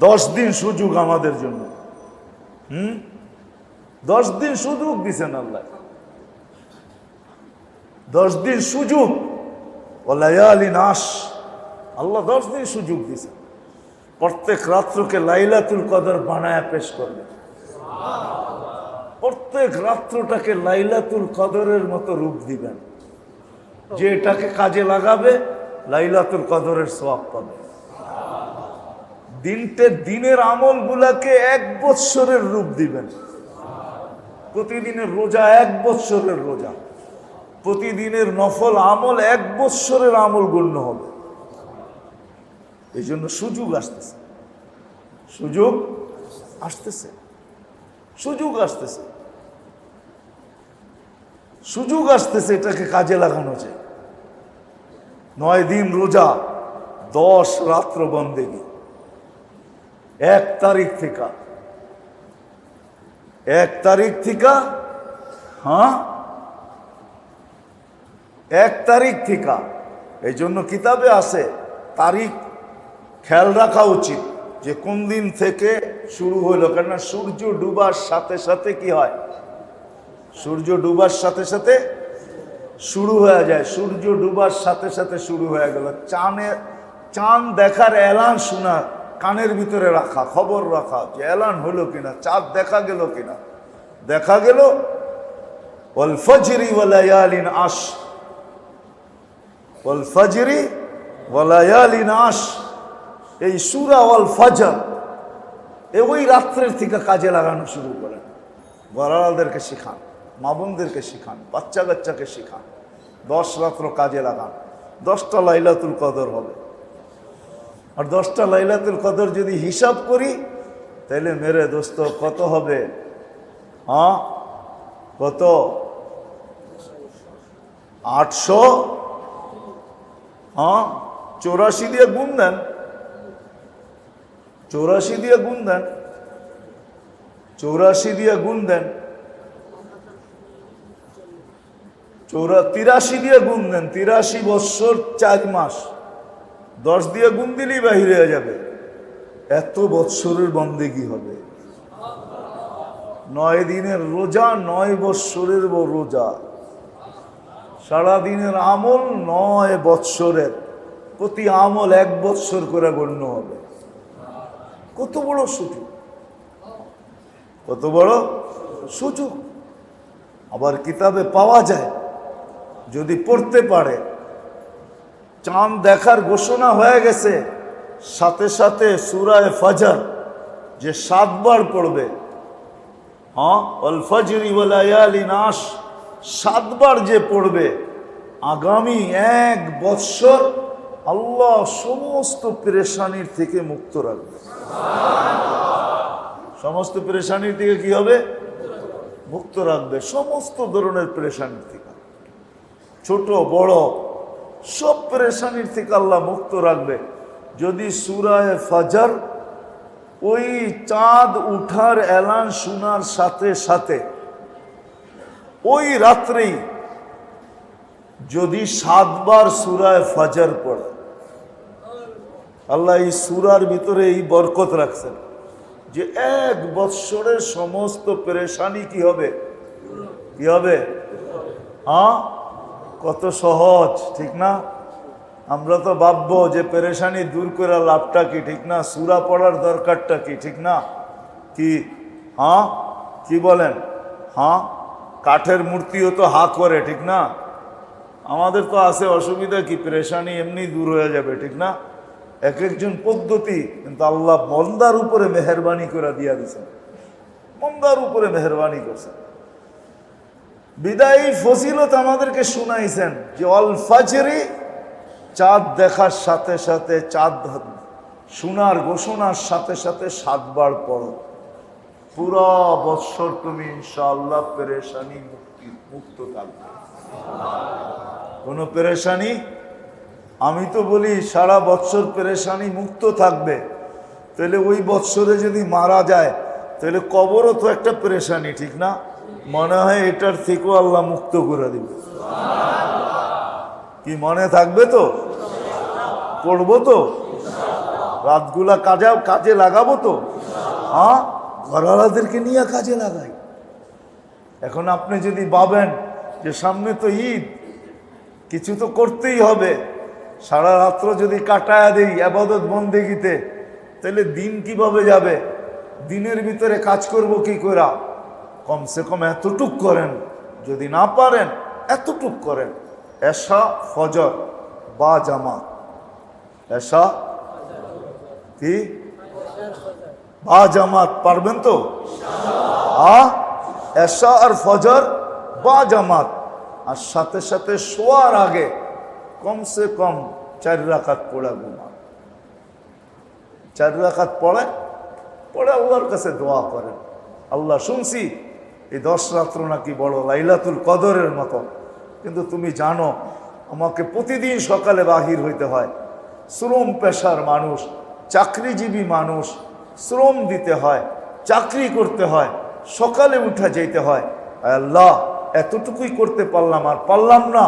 দশ দিন সুযোগ আমাদের জন্য। হুম? দশ দিন সুযোগ দিছেন আল্লাহ। দশ দিন সুযোগ। আল্লাহ দশ দিন সুযোগ দিছেন। প্রত্যেক রাত্রকে লাইলাতুল কদর বানায় পেশ করবে প্রত্যেক রাত্রটাকে লাইলাতুল কদরের মতো রূপ দিবেন। যে এটাকে কাজে লাগাবে, লাইলাতুল কদরের সওয়াব পাবে। দিনটে দিনের আমলগুলাকে এক বৎসরের রূপ দিবেন। প্রতিদিনের রোজা এক বৎসরের রোজা। প্রতিদিনের নফল আমল এক বৎসরের আমল গণ্য হবে। এই জন্য সুযোগ আসতেছে। সুযোগ আসতেছে। সুযোগ আসতেছে। সুযোগ আসতেছে এটাকে কাজে লাগানো যায়। নয় দিন রোজা, দশ রাত্র বন্দেগী। এক তারিখ থেকে। এক তারিখ থেকে হ্যাঁ? এক তারিখ থেকে। এই জন্য কিতাবে আছে, তারিখ খেয়াল রাখা উচিত যে কোন দিন থেকে শুরু হইল, কেননা সূর্য ডুবার সাথে সাথে কি হয়? সূর্য ডুবার সাথে সাথে শুরু হয়ে যায়। সূর্য ডুবার সাথে সাথে শুরু হয়ে গেল। চাঁদের চাঁদ দেখার এলান শোনা কানের ভিতরে রাখা, খবর রাখা, যে এলান হলো কিনা, চাঁদ দেখা গেল কিনা। দেখা গেল, ওয়াল ফজরি ওয়ালায়ালিন আশ। ওয়াল ফজরি ওয়ালায়ালিন আশ। এই সুরা ওয়াল ফজর, এ ওই রাত্রের থেকে কাজে লাগানো শুরু করেন বড়ালাদেরকে শেখান মাবুনদেরকে শেখান বাচ্চা কাচ্চাকে শেখান। দশ রাত্র কাজে লাগান। দশটা লাইলাতুল কদর হবে। আর দশটা লাইলাতুল কদর যদি হিসাব করি তাহলে মেরে দোস্ত, কত হবে? হ্যাঁ? কত? আটশো? হ্যাঁ? চৌরাশি দিয়ে গুণ দেন। চৌরাশি দিয়ে গুণ দেন। চৌরাশি দিয়ে গুণ দেন। চৌরা, তিরাশি দিয়ে গুণ দেন। তিরাশি বৎসর চার মাস। দশ দিয়ে গুণ দিলেই বাহিরে হয়ে যাবে। এত বৎসরের বন্দেগি হবে? নয় দিনের রোজা, নয় বৎসরের রোজা। সারা দিনের আমল নয় বৎসরের। প্রতি আমল এক বৎসর করে গণ্য হবে। কত বড় সুযোগ। কত বড় সুযোগ। আবার কিতাবে পাওয়া যায়, যদি পড়তে পারে চাঁদ দেখার ঘোষণা হয়ে গেছে। সাথে সাথে সুরায় ফজর, যে সাতবার পড়বে। হ্যাঁ অল ফজরি নাস সাতবার যে পড়বে। আগামী এক বৎসর আল্লাহ সমস্ত পেরেশানির থেকে মুক্ত রাখবে। সমস্ত পেরেশানির থেকে কি হবে? মুক্ত রাখবে। সমস্ত ধরনের পেরেশানির থেকে। ছোট, বড় সব পেরেশানির থেকে আল্লাহ মুক্ত রাখবে। যদি সুরায় ফাজার ওই চাঁদ উঠার এলান শোনার সাথে সাথে ওই রাত্রেই যদি সাতবার সুরায় ফাজার পড়ে, আল্লাহ এই সুরার ভিতরে এই বরকত রাখছেন যে এক বৎসরের সমস্ত পেরেশানি কি হবে? কি হবে? হ্যাঁ? কত সহজ, ঠিক না? আমরা তো ভাববো যে পেরেশানি দূর করে লাভটা কি, ঠিক না? সুরা পড়ার দরকারটা কি, ঠিক না? কি? হ্যাঁ কি বলেন? হ্যাঁ কাঠের মূর্তিও তো হা করে, ঠিক না? আমাদের তো আছে অসুবিধা কি, পেরেশানি এমনি দূর হয়ে যাবে, ঠিক না? এক একজন পদ্ধতি, কিন্তু আল্লাহ মন্দার উপরে মেহরবানি করে দিয়া দিছেন। মন্দার উপরে মেহরবানি করছেন। বিদায়ী ফজিলত আমাদেরকে শুনাইছেন যে, অল ফাজরি চাঁদ দেখার সাথে সাথে চাঁদ শোনার ঘোষণার সাথে সাথে সাতবার পড়ো। পুরা বৎসর তুমি ইনশাআল্লাহ পেরেশানি মুক্তি, মুক্ত থাকবে। কোনো পেরেশানি? আমি তো বলি সারা বৎসর পেরেশানি মুক্ত থাকবে। তাহলে ওই বৎসরে যদি মারা যায়, তাহলে কবরও তো একটা পেরেশানি, ঠিক না? মনে হয় এটার থেকেও আল্লাহ মুক্ত করে দিবে। কি মনে থাকবে তো? পড়ব তো? রাতগুলা কাজে কাজে লাগাবো তো? হ্যাঁ? ঘরওয়ালাদেরকে নিয়ে কাজে লাগাই। এখন আপনি যদি ভাবেন যে সামনে তো ঈদ, কিছু তো করতেই হবে। সারা রাত্র যদি কাটায়া দিই আবাদত বন্দেগিতে, তাহলে দিন কীভাবে যাবে? দিনের ভিতরে কাজ করব কি করা কমসে কম এতটুক করেন, যদি না পারেন, এতটুক করেন। এশা, ফজর বা জামা এশা কি? বা জামাত, পারবেন তো? আ, এশা আর ফজর বা জামাত। আর সাথে সাথে শোয়ার আগে কমসে কম চার রাখাত পড়া ঘুমান চার রাখাত পড়ে পড়ে আল্লাহর কাছে দোয়া করেন। আল্লাহ শুনছি এই দশ রাত্র নাকি বড় লাইলাতুল কদরের মতো। কিন্তু তুমি জানো, আমাকে প্রতিদিন সকালে বাহির হইতে হয়। শ্রম পেশার মানুষ, চাকরিজীবী মানুষ, শ্রম দিতে হয়, চাকরি করতে হয়, সকালে উঠা যেতে হয়। আল্লাহ, এতটুকুই করতে পারলাম আর পারলাম না।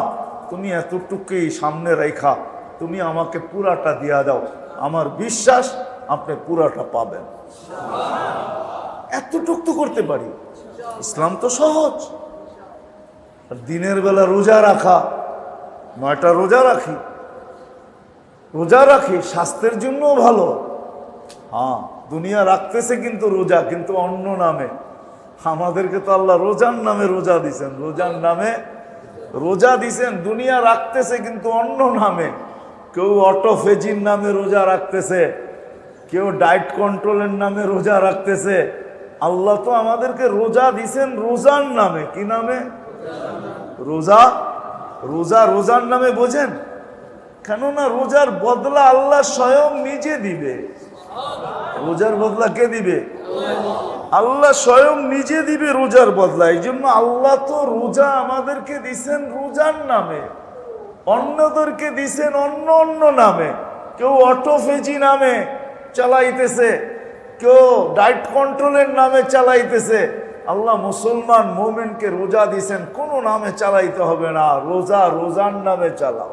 তুমি এতটুকুই সামনে রেখা, তুমি আমাকে পুরাটা দিয়া দাও। আমার বিশ্বাস, আপনি পুরাটা পাবেন। এতটুক তো করতে পারি। ইসলাম তো সহজ। দিনের বেলা রোজা রাখা, নয়টা রোজা রাখি রোজা রাখি স্বাস্থ্যের জন্যও ভালো। হ্যাঁ দুনিয়া রাখতেছে কিন্তু রোজা, কিন্তু অন্য নামে। আমাদেরকে তো আল্লাহ রোজার নামে রোজা দিছেন, রোজার নামে রোজা দিছেন, দুনিয়া রাখতেছে কিন্তু অন্য নামে। কেউ অটোফেজির নামে রোজা রাখতেছে, কেউ ডায়েট কন্ট্রোলের নামে রোজা রাখতেছে আল্লাহ তো আমাদেরকে রোজা দিছেন রোজার নামে। কি নামে? রোজা? রোজা রোজার নামে বোঝেন? কেননা রোজার বদলা আল্লাহ স্বয়ং নিজে দিবে। রোজার বদলা কে দিবে? আল্লাহ স্বয়ং নিজে দিবে রোজার বদলা। এই জন্য আল্লাহ তো রোজা আমাদেরকে দিছেন রোজার নামে। অন্যদেরকে দিছেন অন্য অন্য নামে। কেউ অটোফেজি নামে চালাইতেছে। কেউ ডায়েট কন্ট্রোলের নামে চালাইতেছে। আল্লাহ মুসলমান মোমেনকে রোজা দিছেন কোনো নামে চালাইতে হবে না। রোজা রোজার নামে চালাও।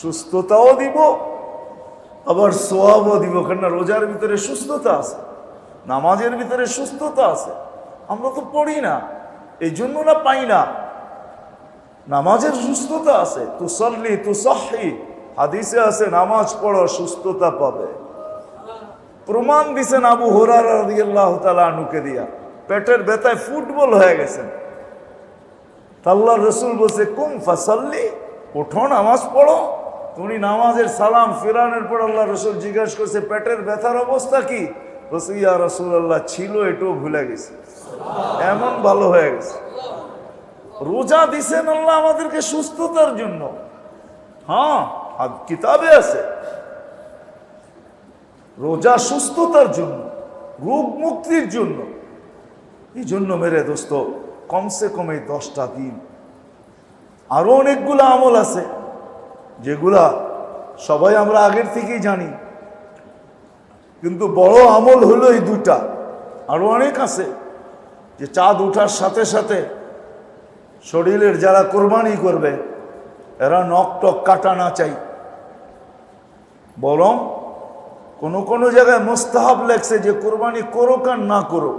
সুস্থতাও দিব, আবার সোয়াবও দিব, কেননা রোজার ভিতরে সুস্থতা আছে, নামাজের ভিতরে সুস্থতা আছে। আমরা তো পড়ি না এই জন্য না পাই না। নামাজের সুস্থতা আছে তু সল্লি তু সহি হাদিসে আছে, নামাজ পড়ো সুস্থতা পাবে। প্রমাণ দিছেন আবু হোরার রাদিয়াল্লাহু তাআলা আনুকে দিয়া। পেটের ব্যথায় ফুটবল হয়ে গেছেন। আল্লাহ রসুল বলছে, কুম ফাসাল্লি ওঠো নামাজ পড়ো। তুমি নামাজের সালাম ফিরানোর পর আল্লাহ রসুল জিজ্ঞেস করছে, পেটের ব্যথার অবস্থা কি? বলছে, ইয়া রসুল আল্লাহ ছিল, এটাও ভুলে গেছে। এমন ভালো হয়ে গেছে। রোজা দিছেন আল্লাহ আমাদেরকে সুস্থতার জন্য। হ্যাঁ কিতাবে আছে। রোজা সুস্থতার জন্য, রোগ মুক্তির জন্য। এই জন্য মেরে দোস্ত, কমসে কম এই দশটা দিন। আরও অনেকগুলো আমল আছে, যেগুলা সবাই আমরা আগের থেকেই জানি। কিন্তু বড় আমল হলো এই দুটা আরও অনেক আছে, যে চাঁদ উঠার সাথে সাথে শরীরের যারা কোরবানি করবে, এরা নখ টক কাটা না চাই। বরং কোনো কোনো জায়গায় মোস্তাহাব লেগছে যে কোরবানি করো কার না করো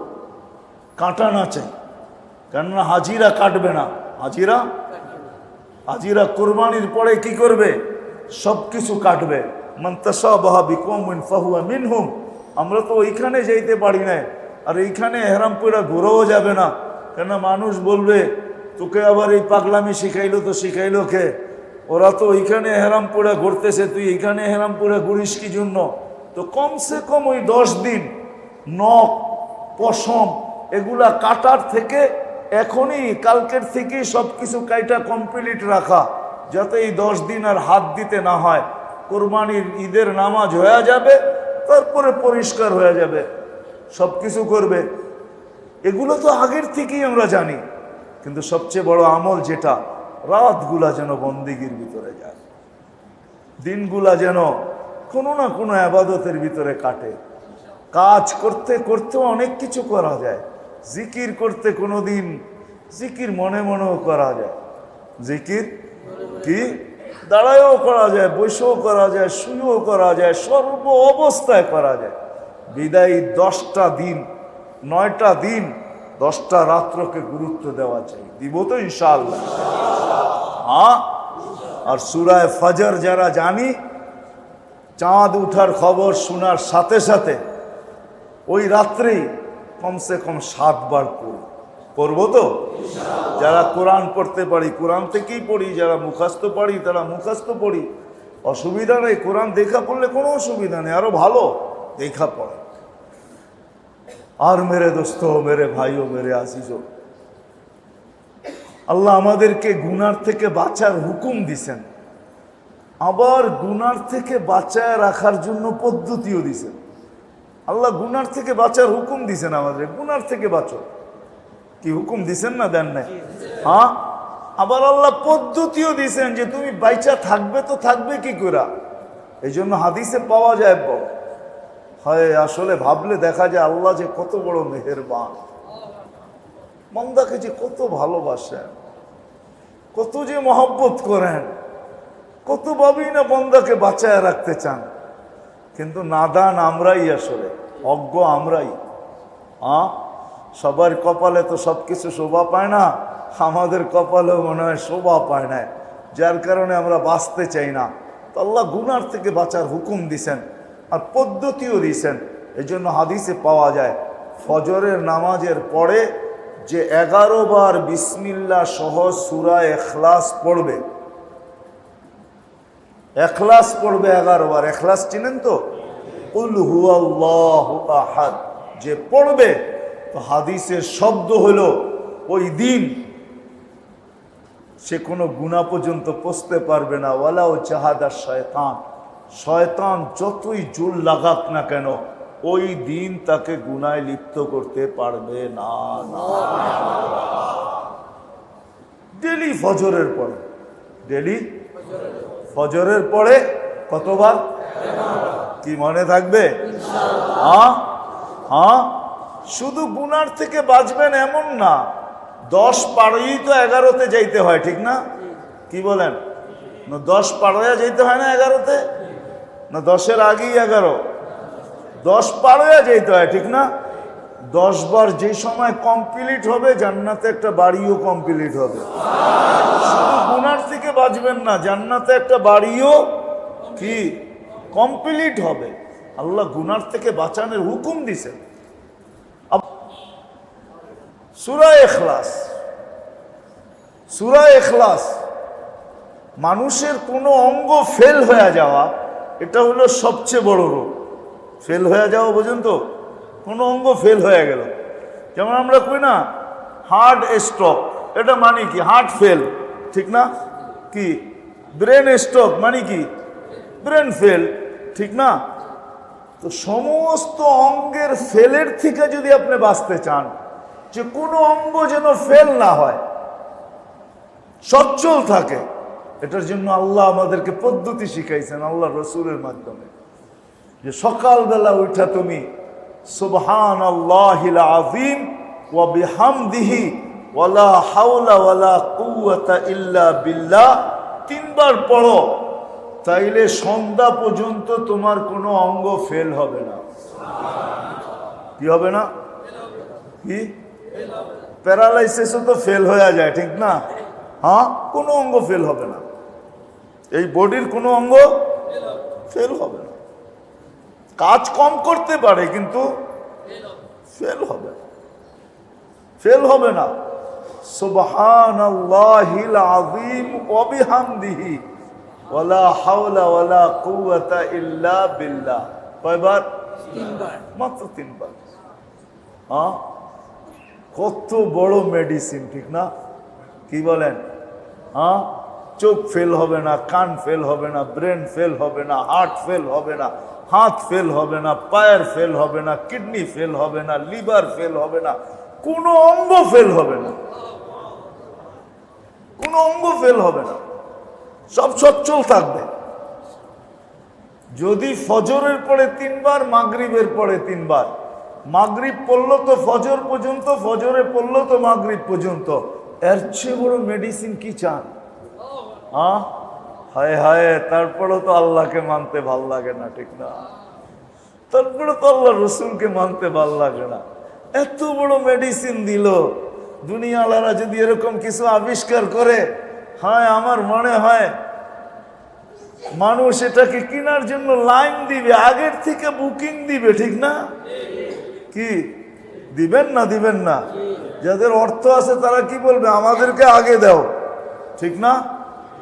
কাটা না চাই। কেননা হাজিরা কাটবে না। হাজিরা? হাজিরা কোরবানির পরে কি করবে? সব কিছু কাটবে। মিনহুম। আমরা তো ওইখানে যাইতে পারি না আর এইখানে হেরামপুরা ঘুরেও যাবে না। কেন মানুষ বলবে, তোকে আবার এই পাগলামি শিখাইলো তো শিখাইলো কে? ওরা তো ওইখানে হেরামপুরা ঘুরতেছে। তুই এইখানে হেরামপুরা ঘুরিস কি জন্য? তো কমসে কম ওই দশ দিন, নখ, পশম, এগুলা কাটার থেকে এখনই কালকের থেকেই সব কিছু কাইটা কমপ্লিট রাখা, যাতে এই দশ দিন আর হাত দিতে না হয়। কোরবানির ঈদের নামাজ হয়ে যাবে, তারপরে পরিষ্কার হয়ে যাবে সব কিছু করবে। এগুলো তো আগের থেকেই আমরা জানি, কিন্তু সবচেয়ে বড় আমল যেটা, রাতগুলা যেন বন্দিগির ভিতরে যায়। দিনগুলা যেন কোনো না কোনো আবাদতের ভিতরে কাটে। কাজ করতে, করতেও অনেক কিছু করা যায়। জিকির করতে কোনো দিন জিকির মনে মনেও করা যায়। জিকির কি? দাঁড়ায়ও করা যায়, বসেও করা যায়, শুয়েও করা যায়, সর্ব অবস্থায় করা যায়। বিদায়ী দশটা দিন, নয়টা দিন, দশটা রাত্রকে গুরুত্ব দেওয়া চাই। দিব তো ইনশাআল্লাহ। হ্যাঁ আর সুরায় ফজর যারা জানি চাঁদ উঠার খবর শোনার সাথে সাথে ওই রাত্রেই কমসে কম সাতবার পড়ি। পড়ব তো? যারা কোরআন পড়তে পারি, কোরআন থেকেই পড়ি, যারা মুখাস্ত পারি, তারা মুখাস্ত পড়ি। অসুবিধা নেই, কোরআন দেখা পড়লে কোনো অসুবিধা নেই, আরও ভালো দেখা পড়ে। আর মেরে দোস্ত, মেরে ভাইও, মেরে আসিজো আল্লাহ আমাদেরকে গুনার থেকে বাঁচার হুকুম দিছেন। আবার গুনার থেকে বাঁচায় রাখার জন্য পদ্ধতিও দিছেন আল্লাহ গুনার থেকে বাঁচার হুকুম দিছেন আমাদের। গুনার থেকে বাঁচো। কি হুকুম দিছেন না দেন নাই? হ্যাঁ? আবার আল্লাহ পদ্ধতিও দিছেন যে তুমি বাইচা থাকবে তো থাকবে কি করে এই জন্য হাদিসে পাওয়া যায় ব- হয় আসলে ভাবলে দেখা যায় আল্লাহ যে কত বড় মেহেরবান। মন্দাকে যে কত ভালোবাসেন, কত যে মহব্বত করেন। কত ভাবেই না বন্দাকে বাঁচায় রাখতে চান। কিন্তু নাদান আমরাই আসলে, অজ্ঞ আমরাই। আ? সবার কপালে তো সব কিছু শোভা পায় না, আমাদের কপালেও মনে হয় শোভা পায় না। যার কারণে আমরা বাঁচতে চাই না। তো আল্লাহ গুনার থেকে বাঁচার হুকুম দিছেন আর পদ্ধতিও দিছেন। এই জন্য হাদিসে পাওয়া যায়, ফজরের নামাজের পরে যে এগারো বার বিসমিল্লা সহ সুরা এখলাস পড়বে এখলাস পড়বে এগারো বার। এখলাস চিনেন তো? আহাদ। যে পড়বে, তো হাদিসের শব্দ হলো, ওই দিন সে কোনো গুণা পর্যন্ত পৌঁছতে পারবে না। ওয়ালাও চাহাদা শয়তান। শয়তান যতই জোর লাগাক না কেন, ওই দিন তাকে গুনায় লিপ্ত করতে পারবে না। ডেলি ফজরের পরে, ডেলি ফজরের পরে কতবার? কি মনে থাকবে? হ্যাঁ? হ্যাঁ? শুধু গুনার থেকে বাঁচবেন এমন না, দশ পাড়েই তো এগারোতে যাইতে হয়, ঠিক না? কি বলেন? না দশ পাড়োয়া যাইতে হয় না এগারোতে? না দশের আগেই এগারো? দশ পাড়োয়া যাইতে হয়, ঠিক না? দশ বার যে সময় কমপ্লিট হবে, জান্নাতে একটা বাড়িও কমপ্লিট হবে। গুনার থেকে বাঁচবেন না, জান্নাতে একটা বাড়িও কি কমপ্লিট হবে। আল্লাহ গুনার থেকে বাঁচানোর হুকুম দিছেন। সুরা এখলাস। সুরা এখলাস। মানুষের কোনো অঙ্গ ফেল হয়ে যাওয়া, এটা হলো সবচেয়ে বড় রোগ। ফেল হয়ে যাওয়া বোঝেন তো? কোনো অঙ্গ ফেল হয়ে গেল। যেমন আমরা কই না হার্ট স্ট্রোক এটা মানে কি? হার্ট ফেল ঠিক না? কি? ব্রেন স্ট্রোক মানে কি? ব্রেন ফেল ঠিক না? তো সমস্ত অঙ্গের ফেলের থেকে যদি আপনি বাঁচতে চান, যে কোনো অঙ্গ যেন ফেল না হয়, সচ্ছল থাকে, এটার জন্য আল্লাহ আমাদেরকে পদ্ধতি শিখাইছেন, আল্লাহ রসুলের মাধ্যমে। যে সকালবেলা উঠা তুমি সুবহান আল্লাহ আজিম ওয়া বিহামদিহি ওয়ালা হাওলা ওয়ালা ইল্লা বিল্লাহ। তিনবার পড়ো, তাইলে সন্ধ্যা পর্যন্ত তোমার কোনো অঙ্গ ফেল হবে না। কি হবে না? কি? প্যারালাইসিসও তো ফেল হয়ে যায়, ঠিক না? হ্যাঁ কোনো অঙ্গ ফেল হবে না। এই বডির কোনো অঙ্গ ফেল হবে না। কাজ কম করতে পারে কিন্তু ফেল হবে। ফেল হবে না। সুবহান আল্লাহিল আযীম ওয়া বিহামদিহি। ওয়ালা হাওলা ওয়ালা কুওয়াতা ইল্লা বিল্লাহ। কয়বার? মাত্র তিনবার। হ্যাঁ? কত বড় মেডিসিন ঠিক না? কি বলেন? হ্যাঁ? চোখ ফেল হবে না কান ফেল হবে না ব্রেন ফেল হবে না হার্ট ফেল হবে না হাত ফেল হবে না পায়ের ফেল হবে না কিডনি ফেল হবে না লিভার ফেল হবে না কোনো অঙ্গ ফেল হবে না কোনো অঙ্গ ফেল হবে না সব সচ্ছল থাকবে যদি ফজরের পরে তিনবার মাগরিবের পরে তিনবার মাগরিব পড়ল তো ফজর পর্যন্ত ফজরে পড়ল তো মাগরিব পর্যন্ত এর চেয়ে বড় মেডিসিন কি চান হ্যাঁ হায় হায়, তারপরেও তো আল্লাহকে মানতে ভালো লাগে না, ঠিক না? তারপরে তো আল্লাহ রসুলকে মানতে ভালো লাগে না। এত বড় মেডিসিন দিল। দুনিয়ালারা যদি এরকম কিছু আবিষ্কার করে, হয়, আমার মনে হয় মানুষ এটাকে কেনার জন্য লাইন দিবে, আগের থেকে বুকিং দিবে, ঠিক না? কি? দিবেন না দিবেন না। যাদের অর্থ আছে তারা কি বলবে? আমাদেরকে আগে দাও, ঠিক না?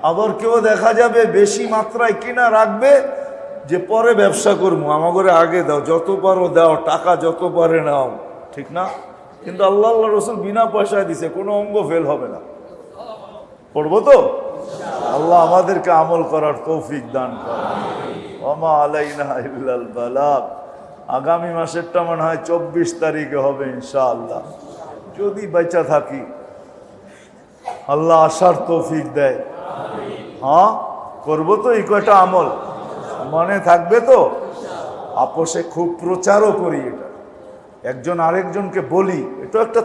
আবার কেউ দেখা যাবে বেশি মাত্রায় কিনা রাখবে যে পরে ব্যবসা করব। আমাকে আগে দাও, যত পারো দাও, টাকা যত পারে নাও। ঠিক না? কিন্তু আল্লাহ আল্লাহ রসুল বিনা পয়সায় দিছে, কোনো অঙ্গ ফেল হবে না। পড়ব তো? আল্লাহ আমাদেরকে আমল করার তৌফিক দান করে আলাইনা ইল্লাল বালাগ আগামী মাসেরটা মনে হয় চব্বিশ তারিখে হবে ইনশাআল্লাহ। যদি বেঁচা থাকি, আল্লাহ আসার তৌফিক দেয়। হ্যাঁ করব তো এই কয়টা আমল। মনে থাকবে তো? আপোষে খুব প্রচারও করি এটা। একজন আরেকজনকে বলি, এটা একটা